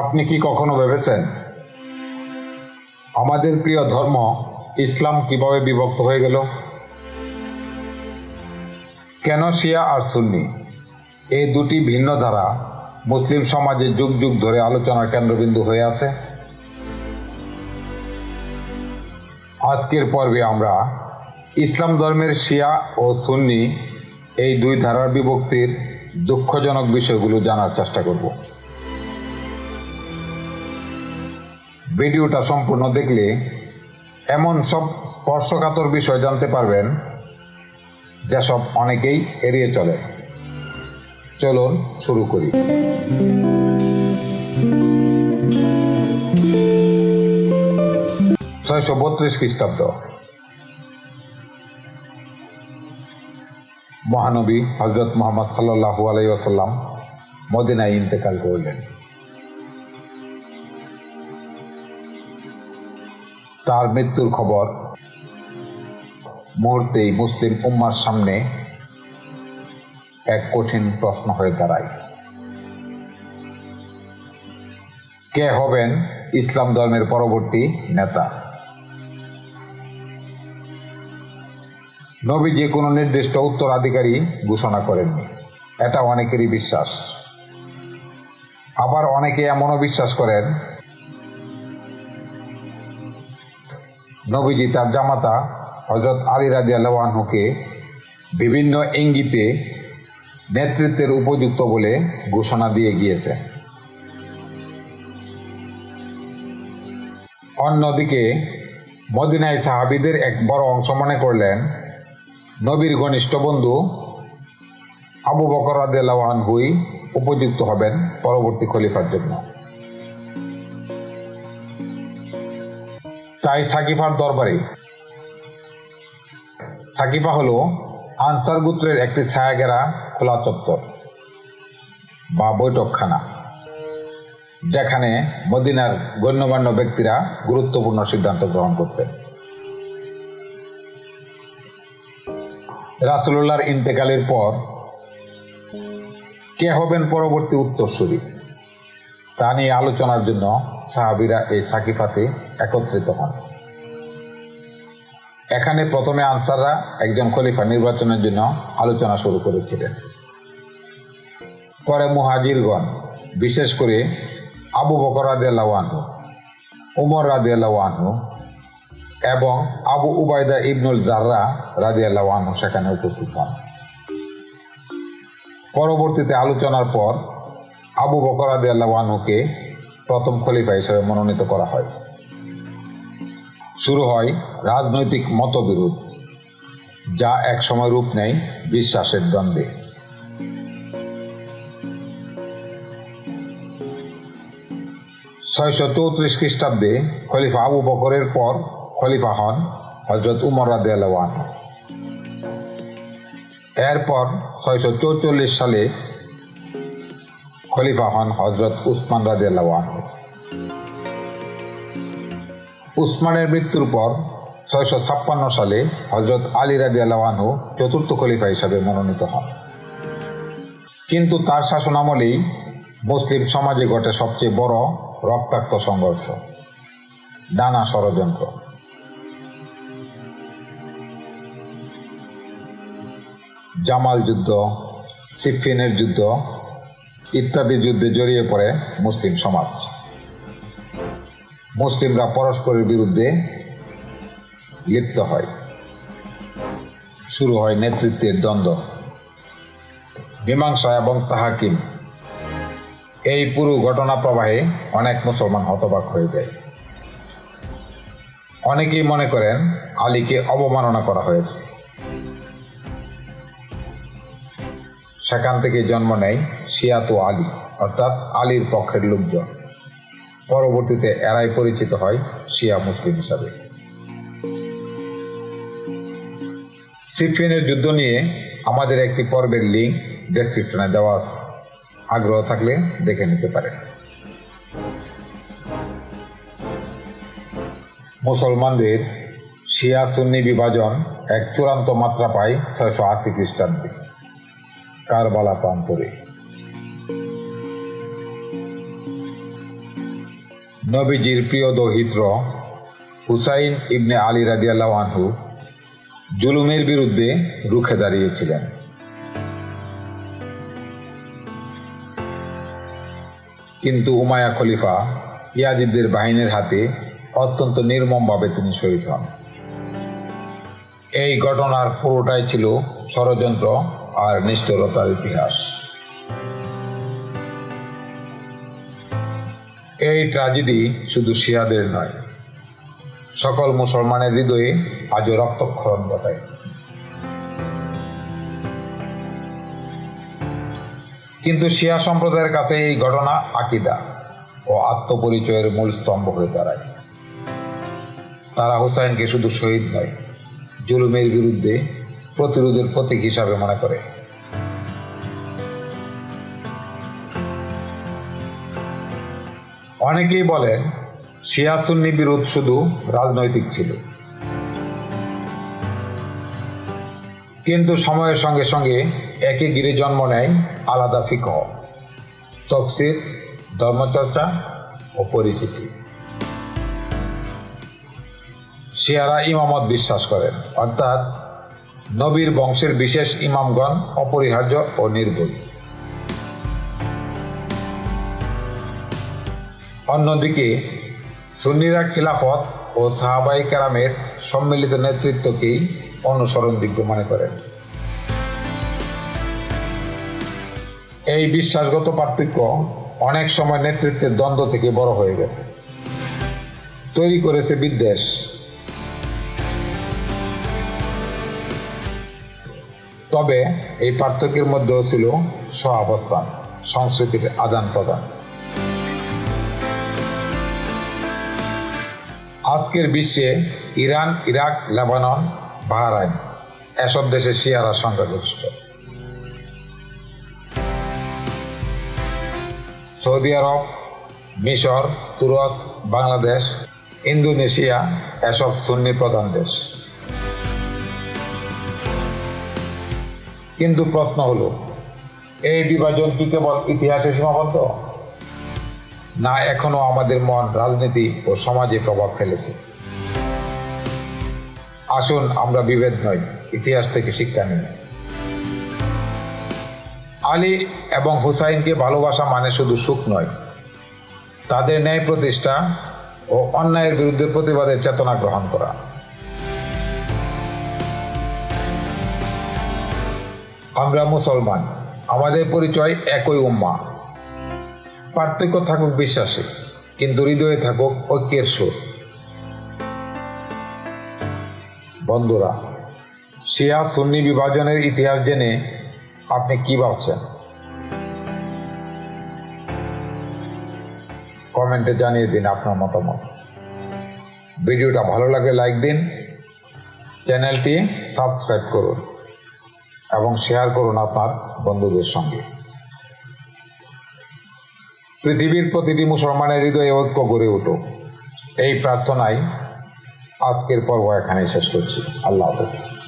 আপনি কি কখনো ভেবেছেন? আমাদের প্রিয় ধর্ম ইসলাম কীভাবে বিভক্ত হয়ে গেল? কেন শিয়া আর সুন্নি? এই দুটি ভিন্ন ধারা মুসলিম সমাজে যুগ যুগ ধরে আলোচনার কেন্দ্রবিন্দু হয়ে আছে। আজকের পর্বে আমরা ইসলাম ধর্মের শিয়া ও সুন্নি এই দুই ধারার বিভক্তির দুঃখজনক বিষয়গুলো জানার চেষ্টা করব। ভিডিওটা সম্পূর্ণ দেখলে এমন সব স্পর্শকাতর বিষয় জানতে পারবেন যেসব অনেকেই এড়িয়ে চলে। চলুন শুরু করি। ছয়শো বত্রিশ খ্রিস্টাব্দ। মহানবী হজরত মোহাম্মদ সাল্লাহু আলাই আসাল্লাম মদিনায় ইন্তেকাল করলেন। তার মৃত্যুর খবর। মুহূর্তেই মুসলিম উম্মার সামনে এক কঠিন প্রশ্ন হয়ে দাঁড়ায়। কে হবেন ইসলাম ধর্মের পরবর্তী নেতা? নবী যে কোনো নির্দিষ্ট উত্তরাধিকারী ঘোষণা করেননি। এটা অনেকেরই বিশ্বাস। আবার অনেকে এমনও বিশ্বাস করেন নবীজি তার জামাতা হজরত আলী রাজি আল্লাহকে বিভিন্ন ইঙ্গিতে নেতৃত্বের উপযুক্ত বলে ঘোষণা দিয়ে গিয়েছে। অন্যদিকে মদিনায় সাহাবিদের এক বড় অংশ মনে করলেন, নবীর ঘনিষ্ঠ বন্ধু আবু বকর রাদিয়াল্লাহুই উপযুক্ত হবেন পরবর্তী খলিফার জন্য। তাই দরবারে। সাকিফা হলো আনসার গোত্রের একটি ছায়াগেরা খোলা চত্বর বা বৈঠকখানা, যেখানে মদিনার গণ্যমান্য ব্যক্তিরা গুরুত্বপূর্ণ সিদ্ধান্ত গ্রহণ করতেন। রাসুল্লাহর ইন্তেকালের পর কে হবেন পরবর্তী উত্তরসূরি? তা নিয়ে আলোচনার জন্য সাহাবিরা এই সাকিফাতে একত্রিত হন। এখানে প্রথমে আনসাররা একজন খলিফা নির্বাচনের জন্য আলোচনা শুরু করেছিলেন। পরে মুহাজিরগণ, বিশেষ করে আবু বকর রাদিয়াল্লাহু উমর রাদিয়াল্লাহু এবং আবু উবায়দা ইবনুল জাররা রাদিয়াল্লাহু সেখানে উপস্থিত হন। পরবর্তীতে আলোচনার পর আবু বকর রাদিয়াল্লাহুকে প্রথম খলিফা হিসেবে মনোনীত করা হয়। শুরু হয় রাজনৈতিক মতবিরোধ, যা একসময় রূপ নেয় বিশ্বাসের দ্বন্দ্বে। ছয়শো চৌত্রিশ খ্রিস্টাব্দে খলিফা আবু বকরের পর খলিফা হন হজরত উমর রাদিয়াল্লাহ এরপর ছয়শো চৌচল্লিশ সালে খলিফা হন হজরত উসমান রাদিয়াল্লাহ উসমানের মৃত্যুর পর ছয়শো ছাপ্পান্ন সালে হজরত আলী রাদিয়াল্লাহ চতুর্থ খলিফা হিসাবে মনোনীত হন। কিন্তু তার শাসনামলেই মুসলিম সমাজে ঘটে সবচেয়ে বড় রক্তাক্ত সংঘর্ষ, নানা ষড়যন্ত্র। জামাল যুদ্ধ, সিফিনের যুদ্ধ ইত্যাদি যুদ্ধে জড়িয়ে পড়ে মুসলিম সমাজ। মুসলিমরা পরস্পরের বিরুদ্ধে লিপ্ত হয়। শুরু হয় নেতৃত্বের দ্বন্দ্ব, মীমাংসা এবং তাহাকিম। এই পুরো ঘটনা প্রবাহে অনেক মুসলমান হতবাক হয়ে যায়। অনেকেই মনে করেন আলীকে অবমাননা করা হয়েছে। সেখান থেকে জন্ম নেয় শিয়াতু আলী, অর্থাৎ আলীর পক্ষের লোকজন। পরবর্তীতে এরাই পরিচিত হয় শিয়া মুসলিম হিসাবে। সিফিনের যুদ্ধ নিয়ে আমাদের একটি পর্বের লিঙ্ক ডেসক্রিপশনে দেওয়া আছে। আগ্রহ থাকলে দেখে নিতে পারেন। মুসলমানদের শিয়া সুন্নি বিভাজন এক চূড়ান্ত মাত্রা পায় ছয়শো আশি খ্রিস্টাব্দে। কারবালা প্রান্তরে। নবীজির প্রিয় দৌহিত্র হুসাইন ইবনে আলী রাদিয়াল্লাহু আনহু জুলুমের বিরুদ্ধে রুখে দাঁড়িয়েছিলেন। কিন্তু উমায়া খলিফা ইয়াজিদের বাহিনীর হাতে অত্যন্ত নির্মমভাবে তিনি শহীদ হন। এই ঘটনার পুরোটাই ছিল ষড়যন্ত্র আর নিষ্ঠুরতার ইতিহাস। এই ট্র্যাজেডি শুধু শিয়াদের নয়, সকল মুসলমানের হৃদয়ে আজও রক্তক্ষরণ ঘটায় কিন্তু শিয়া সম্প্রদায়ের কাছে এই ঘটনা আকিদা ও আত্মপরিচয়ের মূল স্তম্ভ হয়ে দাঁড়ায়। তারা হুসাইনকে শুধু শহীদ নয়, জুলুমের বিরুদ্ধে প্রতিরোধের প্রতীক হিসাবে মনে করে। অনেকেই বলেন শিয়া সুন্নি বিরোধ শুধু রাজনৈতিক ছিল। কিন্তু সময়ের সঙ্গে সঙ্গে একই গিরে জন্ম নেয় আলাদা ফিকহ, তফসির, ধর্মচর্চা ও পরিচিতি। শিয়ারা ইমামত বিশ্বাস করেন, অর্থাৎ নবীর বংশের বিশেষ ইমামগণ অপরিহার্য ও নির্ভুল। অন্যদিকে, সুন্নিরা খিলাফত ও সাহাবাই কেরামের সম্মিলিত নেতৃত্বকেই অনুসরণযোগ্য মনে করেন। এই বিশ্বাসগত পার্থক্য অনেক সময় নেতৃত্বের দ্বন্দ্ব থেকে বড় হয়ে গেছে। তৈরি করেছে বিদ্বেষ। তবে এই পার্থক্যের মধ্যেও ছিল সহাবস্থান, সংস্কৃতির আদান প্রদান। আজকের বিশ্বে ইরান, ইরাক, লেবানন, বাহরাইন এসব দেশে শিয়ারা সংখ্যাগরিষ্ঠ সৌদি আরব, মিশর তুরক বাংলাদেশ, ইন্দোনেশিয়া এসব সুন্নি প্রধান দেশ। কিন্তু প্রশ্ন হলো, এই বিভাজন কি কেবল ইতিহাসে সীমাবদ্ধ? না, এখনও আমাদের মন, রাজনীতি ও সমাজে প্রভাব ফেলেছে। আসুন আমরা বিভেদ নই, ইতিহাস থেকে শিক্ষা নিই। আলী এবং হুসাইনকে ভালোবাসা মানে শুধু সুখ নয়। তাদের ন্যায় প্রতিষ্ঠা ও অন্যায়ের বিরুদ্ধে প্রতিবাদের চেতনা গ্রহণ করা। আমরা মুসলমান। আমাদের পরিচয় একই উম্মা। পার্থক্য থাকুক বিশ্বাসে, কিন্তু হৃদয়ে থাকুক ঐক্যের সুর। বন্ধুরা, শিয়া সুন্নি বিভাজনের ইতিহাস জেনে আপনি কি ভাবছেন? কমেন্টে জানিয়ে দিন আপনার মতামত। ভিডিওটা ভালো লাগে লাইক দিন। চ্যানেলটি সাবস্ক্রাইব করুন। এবং শেয়ার করুন আপনার বন্ধুদের সঙ্গে। পৃথিবীর প্রতিটি মুসলমানের হৃদয়ে ঐক্য গড়ে উঠো এই প্রার্থনায় আজকের পর্ব এখানে শেষ করছি। আল্লাহ হাফেজ।